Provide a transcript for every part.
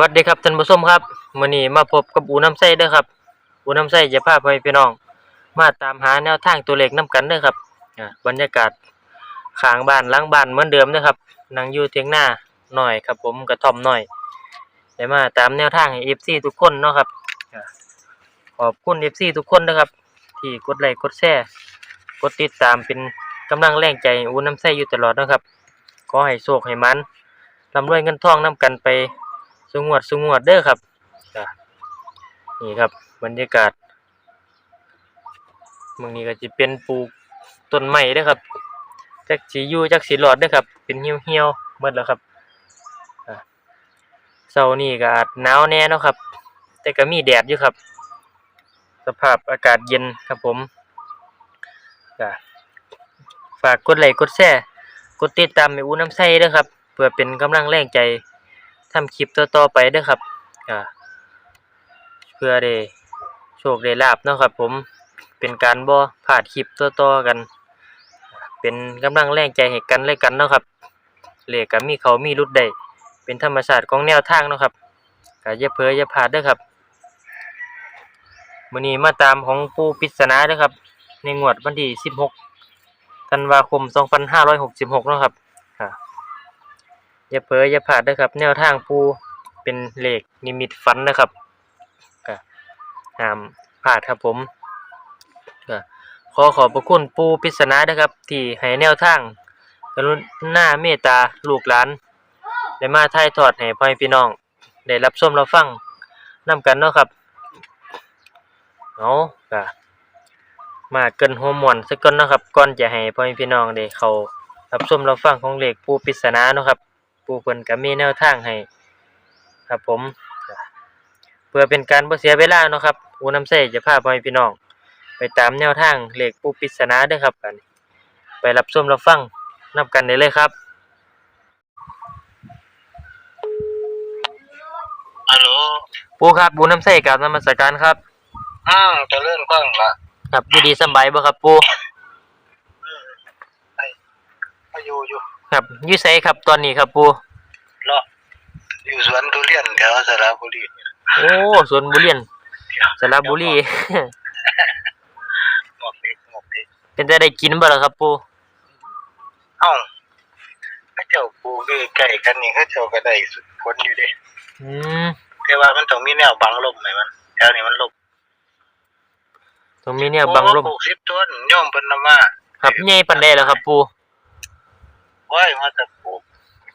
วัสดีครับท่านผู้ชมครับมื้อนี้มาพบกับอูน้ำไส้เด้อครับ อูน้ำไส้จะพาพ่อพี่น้อง มาตามหาแนวทางตัวเลขนํกันเด้อครับบรรยากาศข้างบ้านหลังบ้านเหมือนเดิมเด้อครับนั่งอยู่เถียงหน้าหน่อยครับ ผมกระท่อมหน่อยได้มาตามแนวทางให้ FC ทุกคนเนาะครับอ่าขอบคุณ FC ทุกคนนะครับ ที่กดไลค์กดแชร์กดติดตามเป็นกำลังแรงใจอูน้ำไส้อยู่ตลอดนะครับขอให้โชคให้มันร่ำรวยเงินทองนํกันไป สงวดสงวดเด้อครับนี่ครับบรรยากาศมึงนี้ก็จะเป็นปลูกต้นไม้เด้อครับจักสีอยู่จักสีหลอดเด้อครับ เป็นเหี่ยวเหี่ยวๆหมดแล้วครับอะเช้านี้ก็อาจหนาวแน่เนาะครับ แต่ก็มีแดดอยู่ครับ สภาพอากาศเย็นครับผมก็ฝากกดไลค์กดแชร์กดติดตามให้อูน้ำใสเด้อครับ เพื่อเป็นกำลังแรงใจ ทำคลิปต่อๆไปเด้อครับเพื่อได้โชคได้ลาบเนาะครับ ผมเป็นการบ่พลาดคลิปต่อๆกัน เป็นกำลังแรงใจให้กันและกันเนาะครับเลขก็มีเขามีรุดได้เป็นธรรมชาติของแนวทางเนาะครับก็อย่าเผลออย่าพลาดเด้อครับมื้อนี้มาตามของปูปริศนาเด้อครับ ในงวดวันที่16ธันวาคม 2566เนาะครับ อย่าเผลออย่าพลาดเด้อครับ แนวทางปูเป็นเลขนิมิตฝันนะครับก็ห้ามพลาดครับผมก็ขอขอบพระคุณปูปริศนาเด้อครับ ที่ให้แนวทางกรุณาเมตตาลูกหลานได้มาถ่ายทอดให้พ่อแม่พี่น้อง ได้รับชมรับฟังนํกันเนาะครับเอาก็มาเกินหัวมวนสักก่อนเนาะครับก่อนจะให้พ่อแม่พี่น้องได้เขารับชมรับฟังของเลขปูปริศนาเนาะครับ ผู้เพิ่นก็มีแนวทางให้ครับผม เพื่อเป็นการบ่เสียเวลาเนาะครับอูน้ำใส่จะพาพ่อแม่พี่น้อง ไปตามแนวทางเลขผู้ปริศนาเด้อครับกันไปรับชมรับฟังนำกันได้เลยครับฮัลโหลปู่ครับปู่น้ำใส่กับนมัสการครับอ้าวเจะเลื่อนกล้องละครับอยู่ดีสำบายบ่ครับปู่อืมไอ้มาอยู่อยู่ ครับอยู่ไสครับตอนนี้ครับปู่รออยู่สวนทุเรียนแถวสระบุรีเนี่ยโอ้สวนบุเรียนสระบุรีหมอกเด็กหมอกเด็กเป็นแต่ได้กินบ่ล่ะครับปู่เอ้าเข้าเจ้าปลูกอยู่ใกล้กันนี่เข้าเจ้าก็ได้สุดผลอยู่เด้อืมแต่ว่ามันต้องมีแนวบังลมไหมมันแถวนี้มันลมตรงนี้เนี่ยบังลมโอ้ปลูกสิบต้นโยมเพิ่นนำมาครับใหญ่ปานใดแล้วครับปู่ โอ้ยมาจะปลูก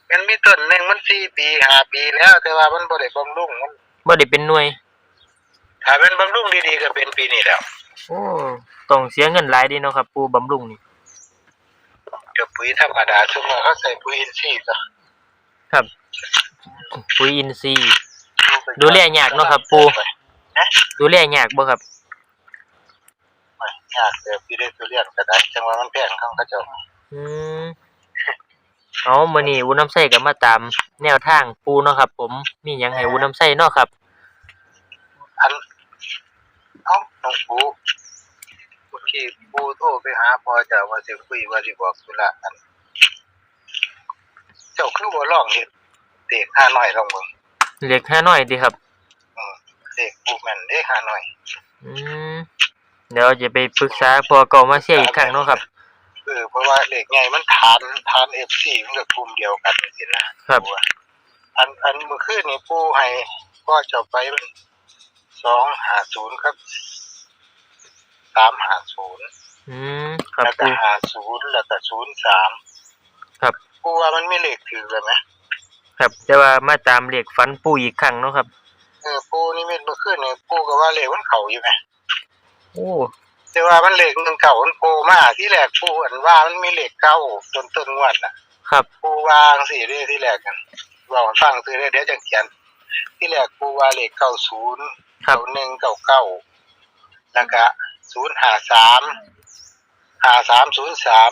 มันมีต้นหนึงมันสี่ปีห้าปีแล้ว แต่ว่ามันบ่ได้บำรุงมันบ่ได้เป็นหน่วย ถ้าเป็นบำรุงดีๆก็เป็นปีนี้แล้วโอ้ต้องเสียเงินหลายเดีเนาะครับ ปู่บำรุงนี่ กับปุ๋ยธรรมดาซุมื้อเขาใส่ปุ๋ยอินทรีย์ก็ครับ ปุ๋ยอินทรีย์ ดูแลยากเนาะครับปู่ ดูแลยากบ่ครับไม่ยากแต่พี่ได้ทุเรียนก็ได้จังว่ามันแพงข้างเขาเจ้าอืม เอามื้อนี้อูน้ำใส่ก็มาตามแนวทางปูเนาะครับ ผมมีหยังให้อูน้ำใส่เนาะครับ อันเอ้าน้องปูเมื่อกี้ปูโทรไปหาพ่อเจ้าว่าสิคุยว่าสิบอกธุระอัน เจ้าคือบ่ลองเฮ็ดเด็กห้าน้อยลองเบิ่งเล็กห้าน้อยดีครับ อืมเด็กปูแม่นเด็กห้าน้อย อืมเดี๋ยวจะไปปรึกษาพ่อเก่ามาเสียอีกครั้งเนาะครับเออเพราะว่าเด็กใหญ่มันทานทาน FC มันก็กลุ่มเดียวกันสินะครับปูอะอันอันเมื่อคืนนี่ปูให้พ่อเจ้าไปมัน250ครับ350อืมครับแล้วก็ปูหาศูนย์แล้วก็ศูนย์สามครับกูว่ามันไม่เลขถือเลยไหมครับแต่ว่ามาตามเลขฝันปูอีกครั้งเนาะครับเออปูนี่เม็ดเมื่อคืนเนี่ยปูก็ว่าเลขมันเข่าอยู่ไหมโอ้ แต่ว่ามันเลขหนึ่งเก่ามันโผล่มาที่แรกปูอันว่ามันมีเลขเก้าจนต้นงวดน่ะครับปูวางสี่เด้ที่แรกกันว่ามันฟังซื้อได้เดี๋ยวจะเขียน ที่แรกปูว่าเลขเก้าศูนย์ครับเก้าหนึ่งเก้าเก้าแล้วก็ศูนย์หาสามหาสามศูนย์สาม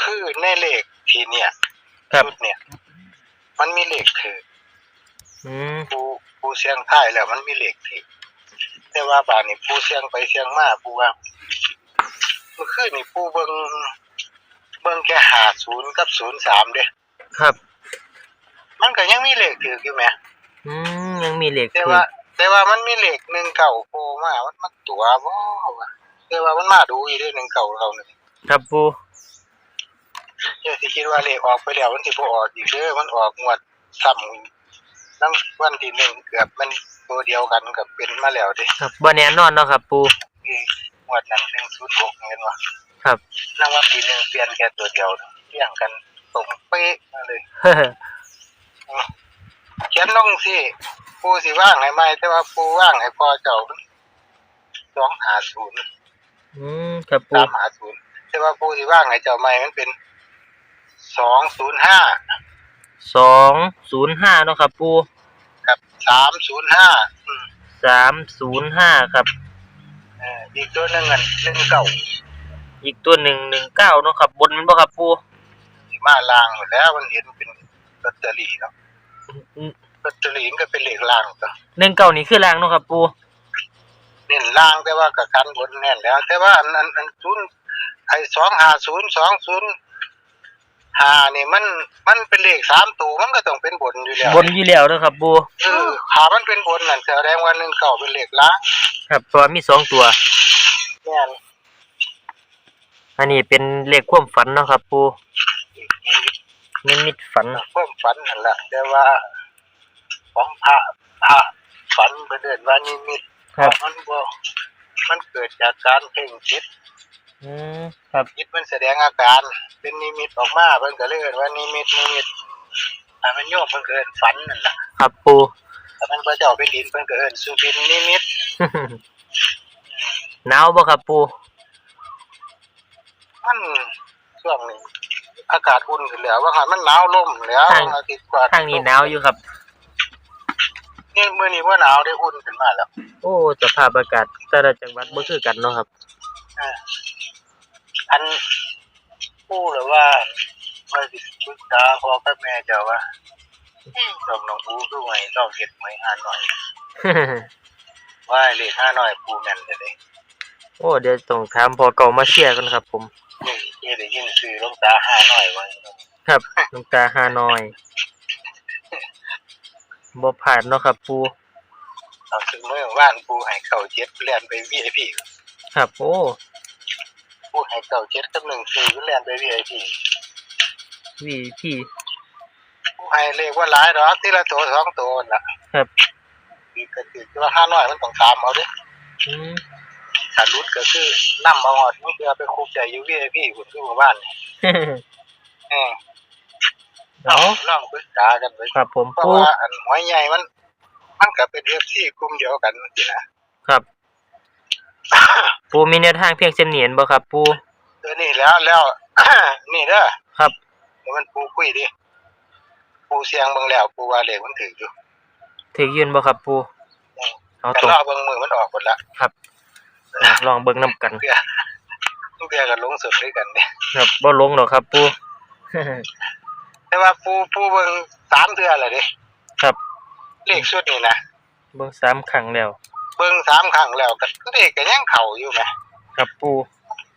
คือในเลขที่เนี่ยครับชุดเนี่ย มันมีเลขถืออืมปูปูเสียงท้ายแล้วมันมีเลขที่ แต่ว่าบานนี้ปูเสียงไปเสียงมาปูว่าเมื่อคืนนี่ปูเบิงเบิงแค่หาศูนย์กับศูนย์สามเด้ครับ มันก็ยังมีเลขถืออยู่ไหมมอืมยังมีเหล็กแต่ถูว่ากแต่ว่ามันมีเลขหนึ่งเก่าโผล่มามันมันตัวบ่วะแต่ว่ามันมาดูอีกเด้หนึ่งเก่าเราหนึ่งครับปูเจ้าสิคิดว่าเลขออกไปแล้วมันสิบ่ออกอีกเด้อมันออกงวดซ้ำน้ำวันที่หนึ่งเกือบมัน ตัวเดียวกันกับเป็นมาแล้วเด้ครับบ่แน่นอนเนาะครับ ปูนี่งวดนั้นหนึ่งศูนย์หกเห็นว่าครับรางวัลที่หนึ่งเปลี่ยนแค่ตัวเดียวเรียงกันตรงเป๊ะมาเลยเขียนลงสิปูสิว่างให้ไหมแต่ว่าปูว่างให้พ่อเจ้าสองหาศูนย์อืมครับปูสามหาศูนย์แต่ว่าปูสิว่างให้เจ้าใหม่มันเป็นสองศูนย์ห้าสองศูนย์ห้าเนาะครับปูกับ สามศูนย์ห้าสามศูนย์ห้าครับ เอออีกตัวหนึ่งอันหนึ่งเก่าอีกตัวหนึ่งหนึ่งเก้าเนาะครับ บนมันบ่ครับปูสิมาลางหมดแล้วมันเห็นเป็นลอตเตอรี่เนาะอืมลอตเตอรี่มันก็เป็นเลขลางก็หนึ่งเก้านี่คือล่างเนาะครับปูเน้นลางแต่ว่ากับกันบนแน่นแล้ว แต่ว่าอันอันอันศูนย์ไอ้สองหาศูนย์สองศูนย์ หานี่มันมันเป็นเลขสามตัวมันก็ต้องเป็นบนอยู่แล้วบนอยู่แล้วเนาะครับปูเออขามันเป็นบนนั่นแสดงว่าหนึ่งเก่าเป็นเลขล้างครับเพราะว่ามีสองตัว แม่นอันนี้เป็นเลขความฝันเนาะครับ ปูนิมิตฝันความฝันนั่นแหละแต่ว่าของพระพระฝันเพื่นเดินว่านิมิตครับมันบ่มันเกิดจากการเพ่งจิต อืมครับจิตมันแสดงอาการ เป็นนิมิตออกมาเพิ่นก็เลยเอิ้นว่านิมิตนิมิตถ้ามันโยมเพิ่นก็เอิ้นฝันนั่นล่ะครับปู ถ้ามันพระเจ้าเป็นดินเพิ่นก็เอิ้นสุบินนิมิตหนาวบ่ครับปู มันช่วงนี้อากาศอุ่นขึ้นแล้วว่าหันมันหนาวลมแล้วอาทิตย์กว่าทางนี้หนาวอยู่ครับ นี่มื้อนี้ว่าหนาวได้อุ่นขึ้นมาแล้ว โอ้สภาพอากาศแต่ละจังหวัดบ่คือกันเนาะครับอ่า อันผู้หรือว่าว่าสิปรึกษาพ่อกับแม่เจ้าว่าดอกน้องอูคือไว้ต้องเฮ็ดไว้หาหน่อย ว่าเลขหาหน่อยปูแม่นเด้อเด้โอ้เดี๋ยวต้องถามพอเก่ามาเชียร์กันครับ ผมนี่เจ๊ได้ยินชื่อหลวงตาหาหน่อยว่าครับหลวงตาฮานอยบ่ผ่านเนาะครับปูเอาถึงเมื่อว่านปูให้เข้าเจ็ดเรียนไป VIP ครับโอ้ ปูให้เข้าเจ็ดกับหนึ่งสี่เรียนไป VIP วีพี่ปูให้เลขว่าหลายดอกทีละตัวสองตัวน่ะ ครับคือก็คือว่าหาหน่อยมันต้องตามเอาเด้อืมถ้ารุดก็คือนำเอาหอดมันคือเอาไปคุกใจอยู่ VIP คุณคือหมู่บ้านนี่เออเอาลองปรึกษากันไว้ครับ ผมเพราะปูว่าอันหอยใหญ่มัน มันก็เป็น FC กลุ่มเดียวกันสินะครับ ปูมีแนวทางเพียงเช่นเนียนบ่ครับ ปูเออนี่แล้วแล้ว นี่เด้อครับเดี๋ยวมันปูคุยดิปูเสียงเบิ่งแล้ว ปูว่าเลขมันถึงอยู่ถือยืนบ่ครับปูเอาแต่ตรงรอเบิ่งมือมันออกหมดละครับอะลองเบิ่งนํกันเพื่อเพื่อกันลงสุดด้วยกันเนี่ยครับบ่ลงหรอกครับ ปู แต่ว่าปูปูเบิ่งสามเทื่อแล้วเด้ครับ เลขชุดนี้นะเบิ่งสามครั้งแล้ว เบิ่งสามครั้งแล้วก็เลขก็ยังเข้าอยู่แหมครับปู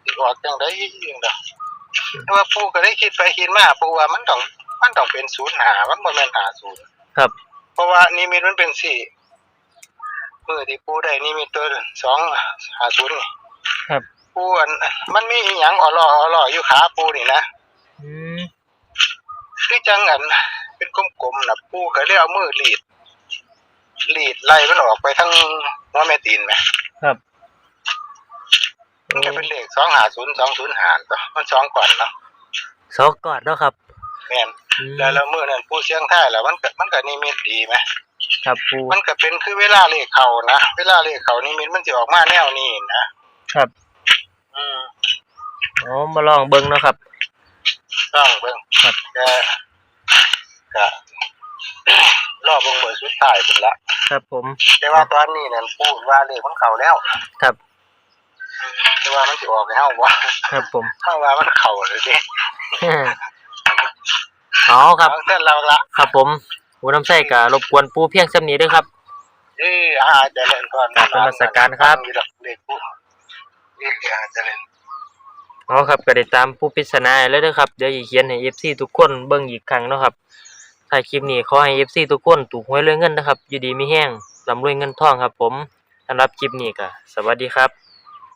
สิออกจังได๋จังได๋แต่ว่าปูก็ได้คิดไปคิดมาปูว่ามันต้องมันต้องเป็น05มันบ่แม่น50ครับเพราะว่านิมิตมันเป็นสี่มือที่ปูได้นิมิตตัวสองหาศูนย์นี่ครับปูอันมันมีอหยังอ่อลออ่อลออยู่ขาปูนี่นะอืมคือจังอันเป็นกลมๆนะปูก็เลยเอามือลีด ลีดไล่มันออกไปทั้งหัวแม่ตีนไหมครับมันจะเป็นเลขสองหาศูนย์สองศูนย์หารตัวมันสองก่อนเนาะสองกอดเนาะครับแม่นอืมแล้วแล้วมือนั้นปูเสียงท้ายแล้วมันก็มันก็นิมิตดีไหมครับปูมันก็เป็นคือเวลาเลขเขานะเวลาเลขเขานิมิตมันจะออกมาแนวนี้นะครับ อืมอ๋อมาลองเบิ่งเนาะครับต้องเบิ่งครับ ก็ก็รอบเบิ่งเบอร์ สุดท้ายเป็นละครับผม แต่ว่าตอนนี้นั่นพูดว่าเลขมันเข้าแล้ว ครับ แต่ว่ามันสิออกให้เฮาบ่ครับผมเฮาว่ามันเข้าเลยสิอ๋อครับเอาเส้นเราละ ครับผมหูน้ำใส่กะรบกวนปูเพียงสำนี้ด้วยครับ เอออาเจริญพรครับนมัสการครับมีดอกเลขปูเลขอาเจริญอ๋อครับก็ได้ตามผู้ปริศนาแล้วเด้อครับ เดี๋ยวจะเขียนให้ FC ทุกคนเบิ่งอีกครั้งเนาะครับ ถ่ายคลิปนี้ขอให้ FC ทุกคนถูกหวยรวยเงินนะครับ อยู่ดีมีแห้งร่ำรวยเงินทองครับผมสำหรับคลิปนี้ก็สวัสดีครับ